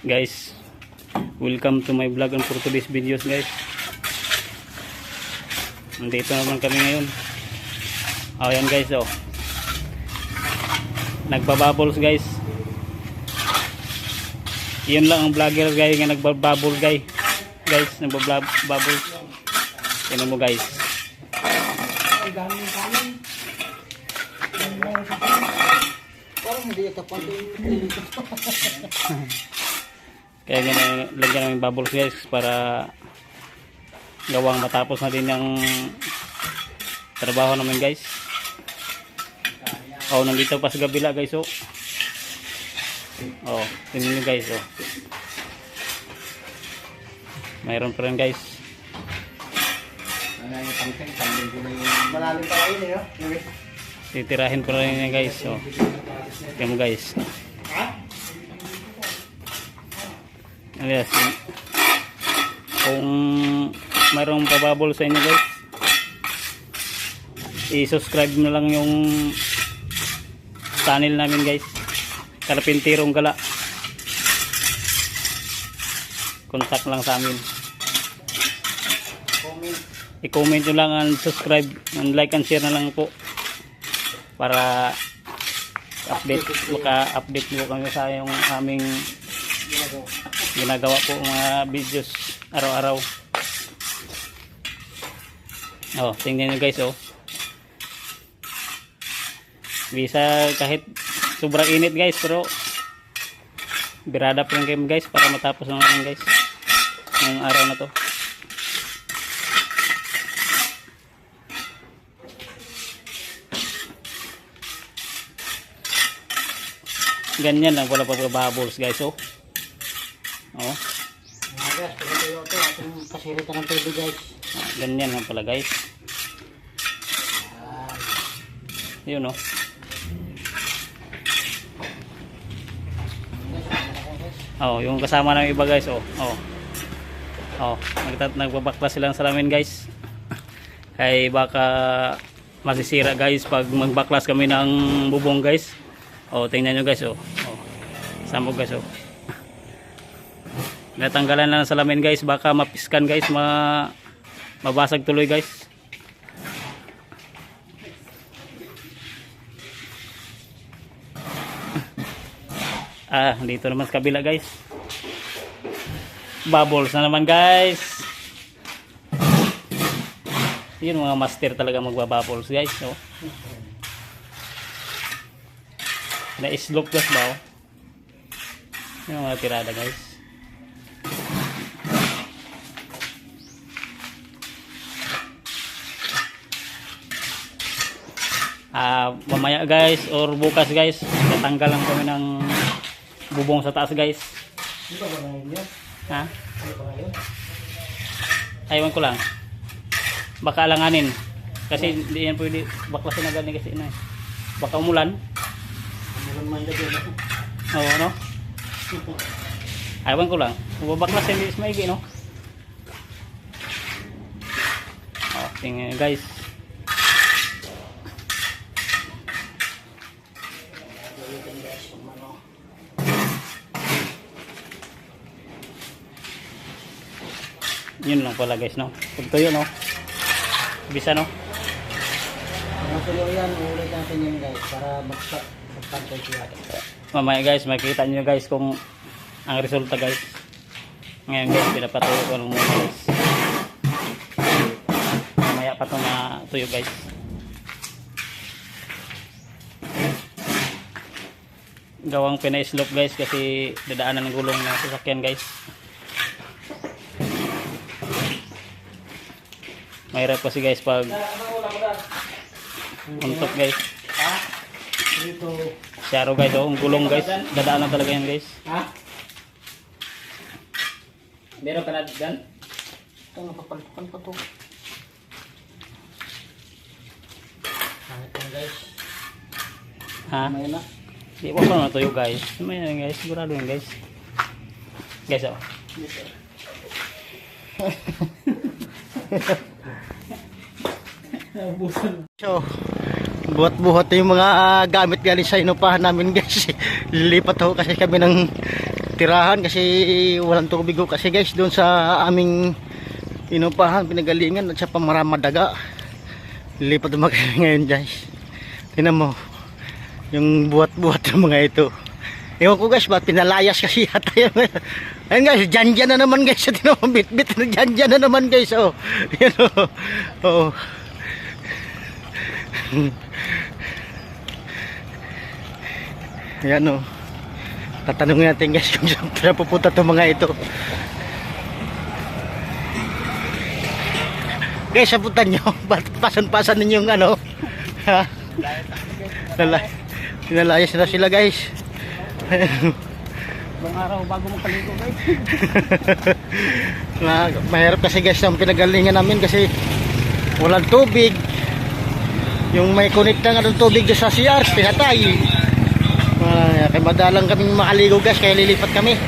Guys, welcome to my vlog and for today's videos guys. Nandito naman kami ngayon. Oh, yan guys oh. Nagbabubbles guys. Yun lang ang vlogger guys nga nagbabubble guys. Guys, nagbabubbles. Tingnan mo guys. Parang hindi ito pa Kaya ganyan, lagyan namin bubbles guys para gawang matapos na din yung trabaho namin guys. Oh, nandito pa sa gabila guys oh. Oh, tingnan nyo guys oh. Mayroon pa rin guys. Malalim pa yun eh. Titirahin pa rin yan guys oh. Tingnan mo guys. Yes. Kung mayroong pababol sa inyo guys, i-subscribe na lang yung channel namin guys. Karpintirong Gala. Contact lang sa amin. Comment. I-comment nyo lang and subscribe and like and share na lang po para update maka-update nyo kami sa yung aming Ginagawa. po mga videos araw-araw. Oh, tingnan nyo guys oh. Bisa kahit sobrang init guys pero birada pa rin kayo guys para matapos na natin guys ngayong araw na to. Ganyan lang pala pagbabubbles guys oh. Oh. Mga guys, pag ito ating pasirita ng tubig guys. Ah, ganyan lang pala guys. Yun oh. Oh, yung kasama ng iba guys oh. Oh. Oh, nagtat nagbabaklas sila ng salamin guys. Kay baka masisira guys pag magbaklas kami ng bubong guys. Oh, tingnan nyo guys oh. Oh. Samog guys oh. Natanggalan na ng salamin guys, baka mapiskan guys, ma mabasag tuloy guys. Ah, dito naman sa kabila guys. Bubbles na naman guys. Yun mga master talaga magbabubbles guys. Oh. Na-slope gas ba oh? Yung mga tirada guys. Ah, mamaya guys or bukas guys, tatanggal lang kami ng bubong sa taas guys. Na? Ha? Na? Aywan ko lang. Baka alanganin. Kasi hindi yan pwede baklasin na galing kasi ina. eh. Baka umulan. Meron man yun. Oo, no? Aywan ko lang. Babaklasin is maigi, no? Oh, tingnan guys. Galitin guys, kung ano. Yun lang pala guys, no? Pag tuyo, no? Bisa, no? Tuloy yan, ulit natin yun guys, para magpa- magpantay siya. Mamaya guys, makikita nyo guys kung ang resulta guys. Ngayon guys, pinapatuyo ko lang muna guys. Mamaya pa ito na tuyo guys. Gawang pina-slope guys kasi dadaanan ng gulong ng sasakyan guys. Mahirap kasi guys pag untok guys. Ha? Dito. Siyaro guys, oh, ang gulong guys. Dadaanan talaga yan guys. Ha? Meron ka na dyan? Ito, napapalpukan pa to. Hangit lang guys. Ha? May na. Di ko pa natuyo guys. May yan guys, sigurado yan guys. Guys oh. Dito. So, buhat-buhat yung mga ah, gamit galing sa inupahan namin guys. Lilipat ho kasi kami ng tirahan kasi walang tubig ho. Kasi guys, doon sa aming inupahan, pinagalingan at sa pamaramadaga. Lilipat naman kami ngayon guys. Tingnan mo, yung buhat-buhat ng mga ito. Ewan ko guys, ba't pinalayas kasi yata yun. Ayun guys, dyan dyan na naman guys. Tingnan mo, bit-bit dyan dyan na naman guys. Oh. Yan oh. Oh. Ayan o. Tatanungin natin guys kung saan saan pupunta itong mga ito. Guys, sabutan nyo. Pasan-pasan ninyo yung ano? Ha? Lala. Pinalayas na sila guys. Ibang araw bago magpaligo guys. na, mahirap kasi guys ang pinagalingan namin kasi walang tubig. Yung may connect ng tubig doon sa CR, pinatay. Uh, kaya madalang kaming makaligo guys, kaya lilipat kami.